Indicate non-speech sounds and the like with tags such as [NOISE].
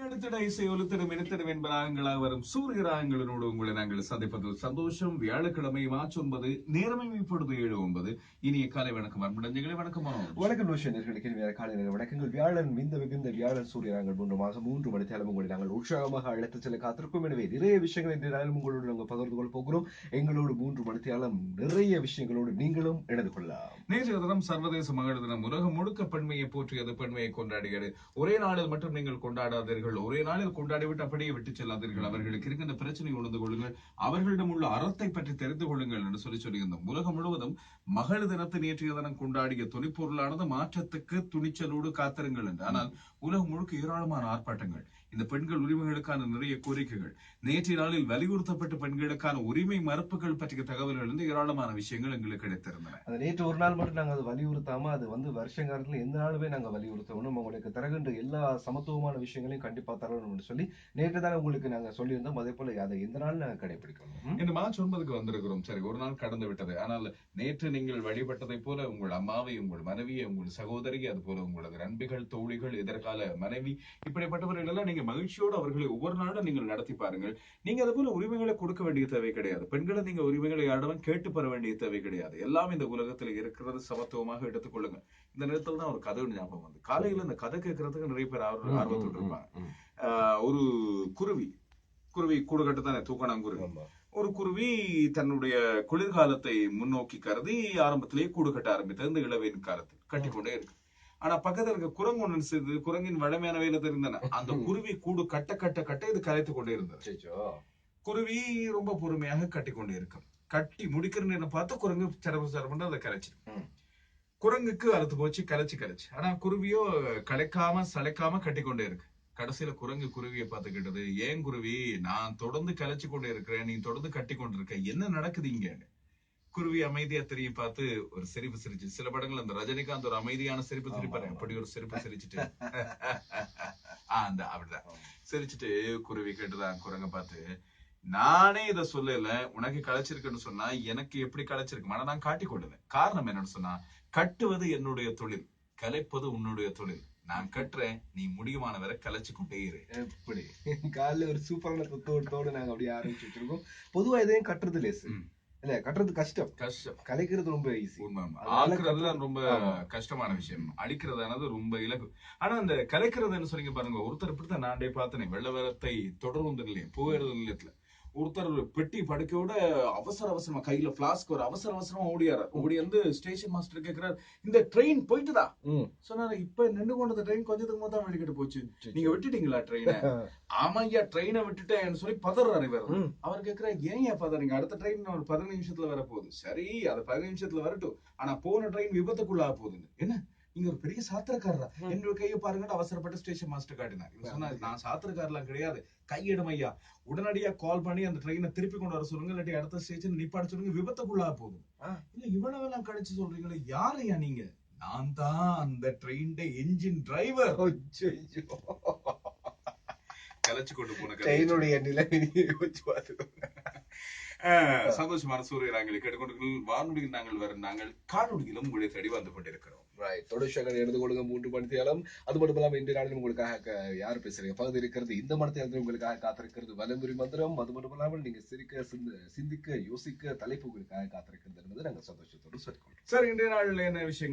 அடுத்திட இசை ஒலித்திடும் இனித்திடும் என்பதாக வரும் சூரிய ராகங்களோடு உங்களை நாங்கள் சந்திப்பது சந்தோஷம் வியாழக்கிழமை மார்ச் ஒன்பது நேரமை இப்பொழுது ஏழு ஒன்பது இனிய காலை வணக்கம் அன்புடஞ்சங்களே வணக்கம். வணக்கம் ரோஷனர்களுக்கு வேற காலை நேர வணக்கங்கள் வியாழன் மிந்த மிகுந்த வியாழன் சூரிய மூன்று மாதம் மூன்று மணி தேலம் உங்களை நாங்கள் உற்சாகமாக அழைத்து செல்ல காத்திருக்கும் எனவே நிறைய விஷயங்கள் இன்று நாளும் உங்களோடு நாங்கள் பகிர்ந்து கொள்ள போகிறோம் எங்களோடு மூன்று மணி தேலம் நிறைய விஷயங்களோடு நீங்களும் இணைந்து கொள்ளலாம் நேற்றைய தினம் சர்வதேச மகளிர் தினம் உலகம் முழுக்க பெண்மையை போற்றியது பெண்மையை கொண்டாடியது ஒரே நாளில் மட்டும் நீங்கள் கொண்டாடாதீர்கள் அவர்கள் ஒரே நாளில் கொண்டாடிவிட்டு அப்படியே விட்டு செல்லாதீர்கள். அவர்களுக்கு இருக்கின்ற பிரச்சனை உணர்ந்து கொள்ளுங்கள். அவர்களிடம் உள்ள அறத்தை பற்றி தெரிந்து கொள்ளுங்கள் என்று சொல்லி சொல்லியிருந்தோம். உலகம் முழுவதும் மகளிர் தினத்தை நேற்றைய தினம் கொண்டாடிய துணிப்பொருளானது மாற்றத்துக்கு துணிச்சலோடு காத்திருங்கள் என்று. ஆனால் உலகம் முழுக்க ஏராளமான ஆர்ப்பாட்டங்கள் இந்த பெண்கள் உரிமைகளுக்கான நிறைய கோரிக்கைகள் நேற்றைய நாளில் வலியுறுத்தப்பட்ட பெண்களுக்கான உரிமை மறுப்புகள் பற்றிய தகவல்கள் இருந்து ஏராளமான விஷயங்கள் எங்களுக்கு கிடைத்திருந்தன. அது நேற்று ஒரு நாள் மட்டும் நாங்கள் அதை வலியுறுத்தாம அது வந்து வருஷ காலத்துல எந்த நாளுமே நாங்கள் வலியுறுத்தணும் உங்களுக்கு தரகின்ற எல்லா சமத்துவமான விஷயங்களையும் கண்டிப்பா தரணும்னு சொல்லி நேற்று தானே உங்களுக்கு நாங்க சொல்லியிருந்தோம். அதே போல அதை எந்த நாள் நாங்கள் கடைபிடிக்கணும்? இந்த மார்ச் ஒன்பதுக்கு வந்திருக்கிறோம். சரி ஒரு நாள் கடந்து விட்டது. ஆனால் நேற்று நீங்கள் வழிபட்டதை போல உங்கள் அம்மாவை உங்கள் மனைவியை உங்கள் சகோதரி அது போல உங்களது நண்பிகள் தோழிகள் எதிர்கால மனைவி இப்படிப்பட்டவர்கள் எல்லாம் நீங்க மகிழ்ச்சியோடு அவர்களை ஒவ்வொரு நாளும் நீங்கள் நடத்தி பாருங்கள். நீங்க அது போல உரிமைகளை கொடுக்க வேண்டிய தேவை கிடையாது. பெண்களை நீங்க உரிமைகளை யாரிடம் கேட்டு பெற வேண்டிய தேவை கிடையாது. எல்லாம் இந்த உலகத்தில் இருக்கிறது. சமத்துவமாக எடுத்துக்கொள்ளுங்க இந்த நேரத்துல தான் ஒரு கதை ஞாபகம் வந்து. காலையில இந்த கதை கேட்கறதுக்கு நிறைய பேர் ஆர்வ- ஆர்வத்தோடு இருப்பாங்க. ஒரு குருவி. குருவி கூடு கட்டு தானே தூக்கணாங்குருவி. ஒரு குருவி தன்னுடைய குளிர்காலத்தை முன்னோக்கி கருதி ஆரம்பத்திலேயே கூடு கட்ட ஆரம்பித்தது இந்த இளவெயின் காலத்தில் கட்டிக்கொண்டே இருக்கு. ஆனா பக்கத்துல இருக்க குரங்கு ஒண்ணு செய்து குரங்கின் வளமையான வேலை தெரிந்தன. அந்த குருவி கூடு கட்ட கட்ட கட்ட இது கரைத்து கொண்டே இருந்தது. குருவி ரொம்ப பொறுமையாக கட்டி கொண்டே இருக்கும். கட்டி முடிக்கிற நேரம் பார்த்து குரங்கு சிறப்பு சிறப்பு அதை கரைச்சு. குரங்குக்கு அறுத்து போச்சு கரைச்சு கரைச்சு. ஆனா குருவியோ கலைக்காம சளைக்காம கட்டி கொண்டே இருக்கு. கடைசியில குரங்கு குருவியை பார்த்து கேட்டது ஏன் குருவி நான் தொடர்ந்து கலைச்சு கொண்டே இருக்கிறேன் நீ தொடர்ந்து கட்டி கொண்டிருக்க என்ன நடக்குது இங்க? குருவி அமைதியா திரும்பி பார்த்து ஒரு சிரிப்பு சிரிச்சு. சில படங்கள் அந்த ரஜினிகாந்த் ஒரு அமைதியான சிரிப்பு சிரிப்பாரு. அப்படி ஒரு சிரிப்பு சிரிச்சுட்டு. [LAUGHS] ஆஹ் அந்த அப்படிதான். சிரிச்சுட்டு குருவி கேட்டுதான் குரங்க பார்த்து நானே இத சொல்லல. உனக்கு களைச்சிருக்குன்னு சொன்னா எனக்கு எப்படி களைச்சிருக்கு ஆனா நான் காட்டிக் கொள்ளுவேன். காரணம் என்னன்னு சொன்னா கட்டுவது என்னுடைய தொழில். கலைப்பது உன்னுடைய தொழில். நான் கட்டுறேன் நீ முடியுமான வரை கலைச்சு கொண்டே இரு. எப்படி? காலைல ஒரு சூப்பரான தத்துவத்தோடு நாங்க அப்படியே ஆரம்பிச்சு வச்சிருக்கோம். பொதுவா எதையும் கட்டுறது லேசு. இல்ல கட்டுறது கஷ்டம். கஷ்டம். கலைக்கிறது ரொம்ப ஈஸி ஆக்குறதுலாம் ரொம்ப. கஷ்டமான விஷயம். அடிக்கிறதானது ரொம்ப இலகு ஆனா அந்த கலைக்கிறதுன்னு சொன்னீங்க பாருங்க ஒருத்தர் இப்படித்தான் நானே பார்த்தனே வெள்ள வேரத்தை தொடர்ந்து இல்லையே புகையிறது இல்லத்துல ஒருத்தர் பெட்டி படுக்கையோட அவசர அவசரமா கையில பிளாஸ்க் ஒரு அவசர அவசரமா ஓடியாரு ஓடி வந்து ஸ்டேஷன் மாஸ்டர் கேக்குறாரு இந்த ட்ரெயின் போயிட்டுதா. சொன்னாரு இப்ப நின்று கொண்ட ட்ரெயின் கொஞ்சத்துக்கு முதல் தான் வெளிக்கிட்டு போச்சு. நீங்க விட்டுட்டீங்களா ட்ரெயினை [LAUGHS] ஆமா ஐயா ட்ரெயினை விட்டுட்டேன்னு சொல்லி பதறாரு இவர். அவர் கேக்குறா ஏன் ஏன் பதறீங்க அடுத்த ட்ரெயின் ஒரு பதினஞ்சு நிமிஷத்துல வரப்போகுது. சரி அது பதினஞ்சு நிமிஷத்துல வரட்டும். ஆனா போன ட்ரெயின் விபத்துக்குள்ளாக போகுதுங்க என்ன? நீங்க ஒரு பெரிய சாத்திரக்காரரா. என்னோட கையை பாருங்க அவசரப்பட்டு ஸ்டேஷன் மாஸ்டர் காட்டினார் இவர் சொன்னாரு நான் சாத்திரக்காரலாம் கிடையாது கையிடும் ஐயா உடனடியா கால் பண்ணி அந்த ட்ரெயினை திருப்பி கொண்டு வர சொல்லுங்க இல்லாட்டி அடுத்த ஸ்டேஷன் நிப்பாட சொல்லுங்க விபத்துக்குள்ளாக போகுது. இல்ல இவ்வளவு எல்லாம் கழிச்சு சொல்றீங்களே யாரையா நீங்க நான் தான் அந்த ட்ரெயின் என்ஜின் டிரைவர். கலைச்சு கொண்டு போன. ட்ரெயினுடைய நிலைமையை யோசிச்சு பார்த்துக்கோங்க. சந்தோஷமான சூரிய நாங்கள் கேட்டுக்கொண்டு வானொலியில் நாங்கள் வரும் நாங்கள் காணொலியிலும் உங்களை தேடி வந்து கொண்டிருக்கிறோம். தொடர்ச்சியாக எழுந்து கொள்ளுங்க மூன்று மணித்தியாலம் அது மட்டும் இல்லாமல் இந்திய நாளில் உங்களுக்காக யார் பேசுறீங்க? பகுதி இருக்கிறது இந்த மனத்தியாலத்தில் உங்களுக்காக காத்திருக்கிறது வலம்புரி மந்திரம். அது மட்டும் இல்லாமல் நீங்க சிரிக்க சிந்திக்க யோசிக்க தலைப்பு உங்களுக்காக காத்திருக்கிறது என்பது நாங்கள் சந்தோஷத்தோடு சொல்லிக்கொள்கிறோம் சார் இன்றைய நாளில் என்ன விஷயங்கள்?